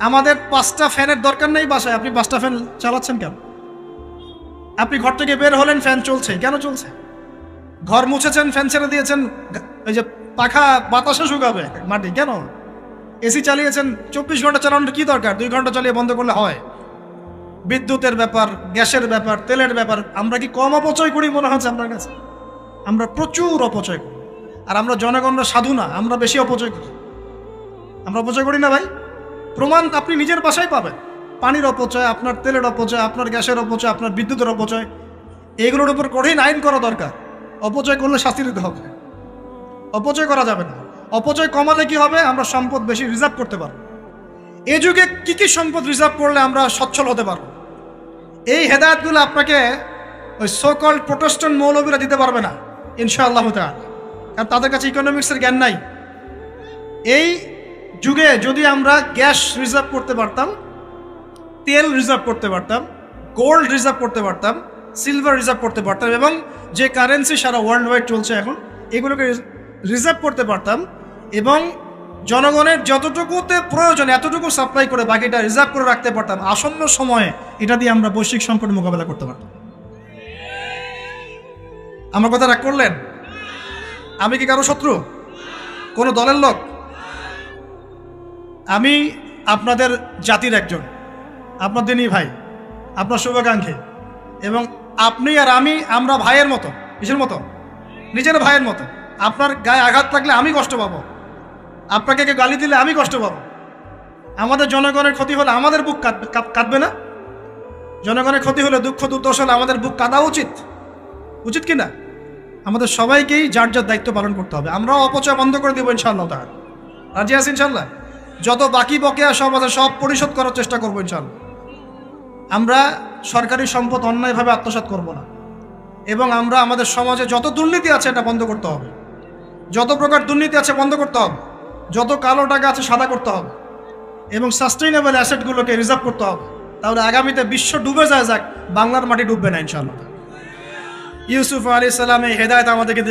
আমাদের পাঁচটা ফ্যানের দরকার নেই বাসায়। আপনি পাঁচটা ফ্যান চালাচ্ছেন কেন? আপনি ঘর থেকে বের হলেন, ফ্যান চলছে। কেন চলছে? ঘর মুছেছেন, ফ্যান ছেড়ে দিয়েছেন ওই যে পাখা বাতাসে শুকাবে মাটি, কেন? এসি চালিয়েছেন, চব্বিশ ঘণ্টা চালানোর কি দরকার? দুই ঘণ্টা চালিয়ে বন্ধ করলে হয়। বিদ্যুতের ব্যাপার, গ্যাসের ব্যাপার, তেলের ব্যাপার, আমরা কি কম অপচয় করি মনে হচ্ছে আপনার কাছে? আমরা প্রচুর অপচয় করি। আর আমরা জনগণরা সাধু না, আমরা বেশি অপচয় করি। আমরা অপচয় করি না ভাই? প্রমাণ আপনি নিজের বাসায় পাবেন। পানির অপচয়, আপনার তেলের অপচয়, আপনার গ্যাসের অপচয়, আপনার বিদ্যুতের অপচয়, এগুলোর উপর কঠিন আইন করা দরকার। অপচয় করলে শাস্তি দিতে হবে। অপচয় করা যাবে না। অপচয় কমালে কি হবে? আমরা সম্পদ বেশি রিজার্ভ করতে পারব। এ যুগে কী কী সম্পদ রিজার্ভ করলে আমরা সচ্ছল হতে পারব? এই হেদায়তগুলো আপনাকে ওই সোকল প্রোটেস্টন মৌলবীরা দিতে পারবে না, ইনশাআল্লাহ তাআলা। কারণ তাদের কাছে ইকোনমিক্সের জ্ঞান নাই। এই যুগে যদি আমরা গ্যাস রিজার্ভ করতে পারতাম, তেল রিজার্ভ করতে পারতাম, গোল্ড রিজার্ভ করতে পারতাম, সিলভার রিজার্ভ করতে পারতাম এবং যে কারেন্সি সারা ওয়ার্ল্ড ওয়াইড চলছে এখন, এগুলোকে রিজার্ভ করতে পারতাম এবং জনগণের যতটুকুতে প্রয়োজন, এতটুকু সাপ্লাই করে বাকিটা রিজার্ভ করে রাখতে পারতাম, আসন্ন সময়ে এটা দিয়ে আমরা বৈশ্বিক সংকট মোকাবেলা করতে পারতাম। আমার কথা রাগ করলেন? আমি কি কারও শত্রু? কোনো দলের লোক? আমি আপনাদের জাতির একজন। আপনার আপনাদেরই ভাই, আপনার শুভাকাঙ্ক্ষী। এবং আপনি আর আমি, আমরা ভাইয়ের মতো, কিসের মতো? নিজের ভাইয়ের মতো। আপনার গায়ে আঘাত লাগলে আমি কষ্ট পাবো। আপনাকে কেউ গালি দিলে আমি কষ্ট পাবো। আমাদের জনগণের ক্ষতি হলে আমাদের বুক কাঁদবে না? জনগণের ক্ষতি হলে দুঃখ, দুর্দশা হলে আমাদের বুক কাঁদা উচিত? উচিত কি না আমাদের সবাইকেই যার যার দায়িত্ব পালন করতে হবে। আমরাও অপচয় বন্ধ করে দেবো ইনশাআল্লাহ তাহলে রাজি আছি ইনশাল্লাহ যত বাকি বকেয়া সব আছে, সব পরিশোধ করার চেষ্টা করব ইনশাল্লাহ। আমরা সরকারি সম্পদ অন্যায়ভাবে আত্মসাৎ করব না। এবং আমরা আমাদের সমাজে যত দুর্নীতি আছে, এটা বন্ধ করতে হবে। যত প্রকার দুর্নীতি আছে, বন্ধ করতে হবে। যত কালো টাকা আছে, সাদা করতে হবে। এবং সাস্টেইনেবল অ্যাসেটগুলোকে রিজার্ভ করতে হবে। তাহলে আগামীতে বিশ্ব ডুবে যায় যাক, বাংলার মাটি ডুববে না ইনশাআল্লাহ ইউসুফ আলী সালাম এই হেদায়ত আমাদেরকে